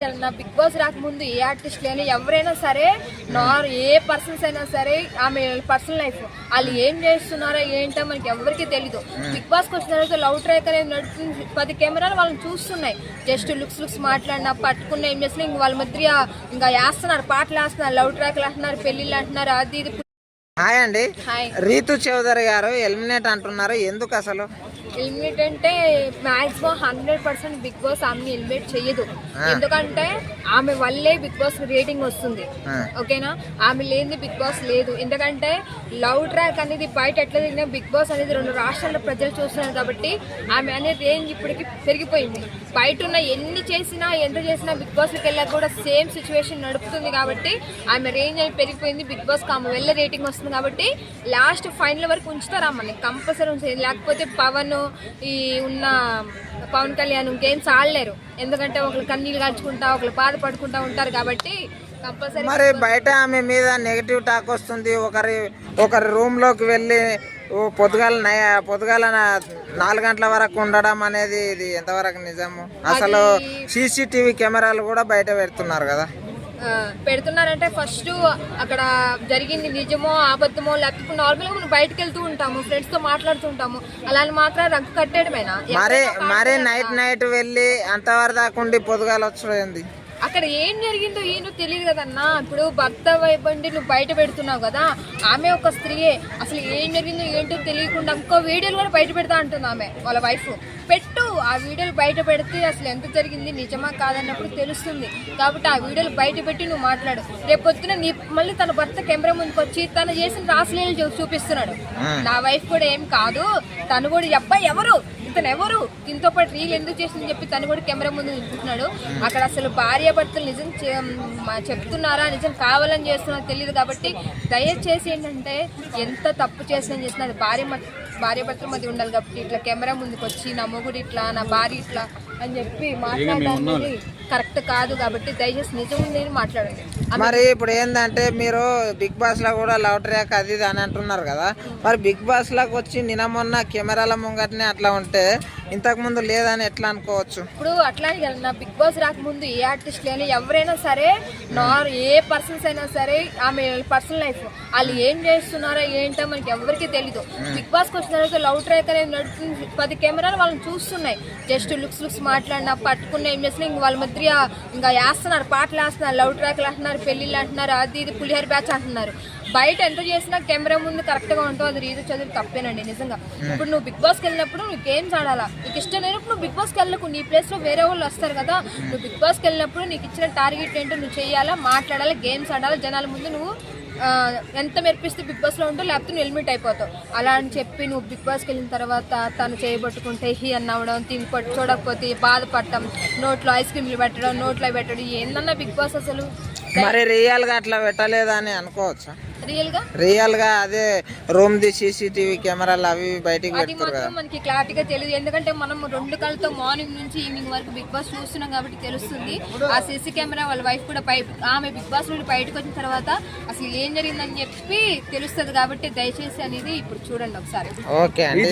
నా big boss రాకముందు ఏ artist అయినా ఎవరైనా సరే నార్ ఏ పర్సన్స్ అయినా సరే ఆమె పర్సనల్ లైఫ్ వాళ్ళు ఏం చేస్తున్నారో ఏంటో మనకి ఎవరికి తెలీదు. బిగ్ బాస్కి వచ్చిన తర్వాత లవ్ ట్రాక్ అనేది నడుస్తుంది? పది కెమెరాలు వాళ్ళని చూస్తున్నాయి. జస్ట్ లుక్స్ లుక్స్ మాట్లాడినా పట్టుకున్న ఏం చేస్తున్నా ఇంక వాళ్ళ మధ్య ఇంకా వేస్తున్నారు పాటలు వేస్తున్నారు లవ్ ట్రాక్లు అంటున్నారు పెళ్ళిళ్ళు అంటున్నారు అది ఇది. హాయ్ అండి. రీతు చౌదరి గారు ఎలిమినేట్ అంటున్నారు ఎందుకు అసలు? ఎలిమినేట్ అంటే maximum hundred percent Bigg Boss ఆమెని ఎలిమినేట్ చెయ్యదు ఎందుకంటే ఆమె వల్లే బిగ్ బాస్ రేటింగ్ వస్తుంది. ఓకేనా? ఆమె లేనిది బిగ్ బాస్ లేదు. ఎందుకంటే లవ్ ట్రాక్ అనేది బయట ఎట్లా తిరిగినా బిగ్ బాస్ అనేది రెండు రాష్ట్రాల ప్రజలు చూస్తున్నారు కాబట్టి ఆమె అనే రేంజ్ ఇప్పటికి పెరిగిపోయింది. బయట ఉన్న ఎన్ని చేసినా ఎంత చేసినా బిగ్ బాస్కి వెళ్ళాక కూడా సేమ్ సిచ్యువేషన్ నడుపుతుంది కాబట్టి ఆమె రేంజ్ అనేది పెరిగిపోయింది. బిగ్ బాస్కి ఆమె వెళ్ళే రేటింగ్ వస్తుంది కాబట్టి లాస్ట్ ఫైనల్ వరకు ఉంచుతారు ఆమెని. కంపల్సరీ ఉంచుతుంది లేకపోతే పవన్ ఈ ఉన్న పవన్ కళ్యాణ్ గేమ్స్ ఆడలేరు. ఎందుకంటే ఒకరు కన్నీళ్ళు కాల్చుకుంటా ఒకరు బాధపడుకుంటా ఉంటారు కాబట్టి కంపల్సరీ మరి బయట ఆమె మీద నెగిటివ్ టాక్ వస్తుంది. ఒకరి ఒకరి రూమ్లోకి వెళ్ళి పొద్దుగాల నయ- పొద్దుగాల నాలుగు గంటల వరకు ఉండడం అనేది ఇది ఎంతవరకు నిజము? అసలు సీసీటీవీ కెమెరాలు కూడా బయట పెడుతున్నారు కదా. పెడుతున్నారంటే ఫస్ట్ అక్కడ జరిగింది నిజమో అబద్ధమో లేకపోతే నార్మల్గా మనం బయటకు వెళ్తూ ఉంటాము ఫ్రెండ్స్తో మాట్లాడుతూ ఉంటాము. అలాని మాత్రం రంగు కట్టేయడమేనా? మరి మరి నైట్ నైట్ వెళ్ళి అంతవరకు దాకా ఉండి పొద్దుగాల వచ్చేది అక్కడ ఏం జరిగిందో ఏంటో తెలియదు కదన్నా. ఇప్పుడు భర్త వైబండి నువ్వు బయట పెడుతున్నావు కదా ఆమె ఒక స్త్రీయే. అసలు ఏం జరిగిందో ఏంటో తెలియకుండా ఇంకో వీడియోలు కూడా బయట పెడతా అంటుంది ఆమె వాళ్ళ వైఫ్. పెట్టు ఆ వీడియోలు బయట పెడితే అసలు ఎంత జరిగింది నిజమా కాదన్నప్పుడు తెలుస్తుంది. కాబట్టి ఆ వీడియోలు బయట పెట్టి నువ్వు మాట్లాడు. రేపు పొద్దున నీ మళ్ళీ తన భర్త కెమెరా ముందుకు వచ్చి తను చేసిన రాసలీలు చూపిస్తున్నాడు. నా వైఫ్ కూడా ఏం కాదు. తను కూడా అబ్బాయి ఎవరు? ఇతను ఎవరు? దీంతో పాటు రీల్ ఎందుకు చేసిందని చెప్పి తను కూడా కెమెరా ముందు నిలుపుతున్నాడు అక్కడ అసలు భార్యాభర్తలు నిజం చెప్తున్నారా? నిజం కావాలని చేస్తున్నారో తెలియదు కాబట్టి దయచేసి ఏంటంటే ఎంత తప్పు చేసినా చేసిన అది భార్య భార్యాభర్తల మధ్య ఉండాలి కాబట్టి ఇట్లా కెమెరా ముందుకు వచ్చి నా మొగుడు ఇట్లా నా భార్య ఇట్లా అని చెప్పి మాట్లాడడానికి కరెక్ట్ కాదు కాబట్టి దయచేసి నిజం ఉందని మాట్లాడండి. మరి ఇప్పుడు ఏంటంటే మీరు బిగ్ బాస్లో కూడా లవ్ ట్రాక్ అది ఇది అని అంటున్నారు కదా. మరి బిగ్ బాస్లోకి వచ్చి నిన్న మొన్న కెమెరాల ముంగటనే అట్లా ఉంటే ఇంతకు ముందు లేదని ఎట్లా అనుకోవచ్చు? ఇప్పుడు అట్లానే కదా నా బిగ్ బాస్ రాకముందు ఏ ఆర్టిస్ట్ అయినా ఎవరైనా సరే నార్ ఏ పర్సన్స్ అయినా సరే ఆమె పర్సనల్ లైఫ్ వాళ్ళు ఏం చేస్తున్నారో ఏంటో మనకి ఎవరికి తెలీదు. బిగ్ బాస్కి వచ్చిన తర్వాత లవ్ ట్రాక్ అనేది నడుస్తుంది. పది కెమెరాలు వాళ్ళని చూస్తున్నాయి. జస్ట్ లుక్స్ లుక్స్ మాట్లాడినా పట్టుకున్న ఏం చేసినా ఇంక వాళ్ళ మధ్య ఇంకా వేస్తున్నారు పాటలు వేస్తున్నారు లవ్ ట్రాక్లు అంటున్నారు పెళ్ళిళ్ళు అంటున్నారు అది ఇది పులిహోర బ్యాచ్ అంటున్నారు. బయట ఎంత చేసినా కెమెరా ముందు కరెక్ట్గా ఉంటావు అది రీతి చదువు తప్పేనండి నిజంగా. ఇప్పుడు నువ్వు బిగ్ బాస్కి వెళ్ళినప్పుడు నువ్వు గేమ్స్ ఆడాలా? నీకు ఇష్టం లేనప్పుడు నువ్వు బిగ్ బాస్కి వెళ్ళకు. నీ ప్లేస్లో వేరే వాళ్ళు వస్తారు కదా. నువ్వు బిగ్ బాస్కి వెళ్ళినప్పుడు నీకు ఇచ్చిన టార్గెట్ ఏంటో నువ్వు చేయాలా మాట్లాడాలా గేమ్స్ ఆడాలా? జనాల ముందు నువ్వు ఎంత మెరిపిస్తే బిగ్ బాస్లో ఉంటావు లేకపోతే నువ్వు ఎలిమిట్ అయిపోతావు. అలా అని చెప్పి నువ్వు బిగ్ బాస్కి వెళ్ళిన తర్వాత తను చేయబట్టుకుంటే హీ అని అవ్వడం తిని పట్టు చూడకపోతే బాధపడటం నోట్లో ఐస్ క్రీమ్లు పెట్టడం నోట్లో పెట్టడం ఏందన్నా బిగ్ బాస్ అసలు? మరి రియల్గా అట్లా పెట్టలేదని అనుకోవచ్చా? రియల్గా రియల్గా అదే రూమ్ ది సీసీటీవీ కెమెరాలు అవి బయటికి అది పెడతారు కదా. మాత్రం మనకి క్లారిటీగా తెలియదు ఎందుకంటే మనం రెండు కళ్ళతో మార్నింగ్ నుంచి ఈవినింగ్ వరకు బిగ్ బాస్ చూస్తున్నాం కాబట్టి తెలుస్తుంది. ఆ సీసీ కెమెరా వాళ్ళ వైఫ్ కూడా బయ ఆమె బిగ్ బాస్ నుండి బయటకు వచ్చిన తర్వాత అసలు ఏం జరిగిందని చెప్పి తెలుస్తుంది కాబట్టి దయచేసి అనేది ఇప్పుడు చూడండి ఒకసారి. ఓకే అండి.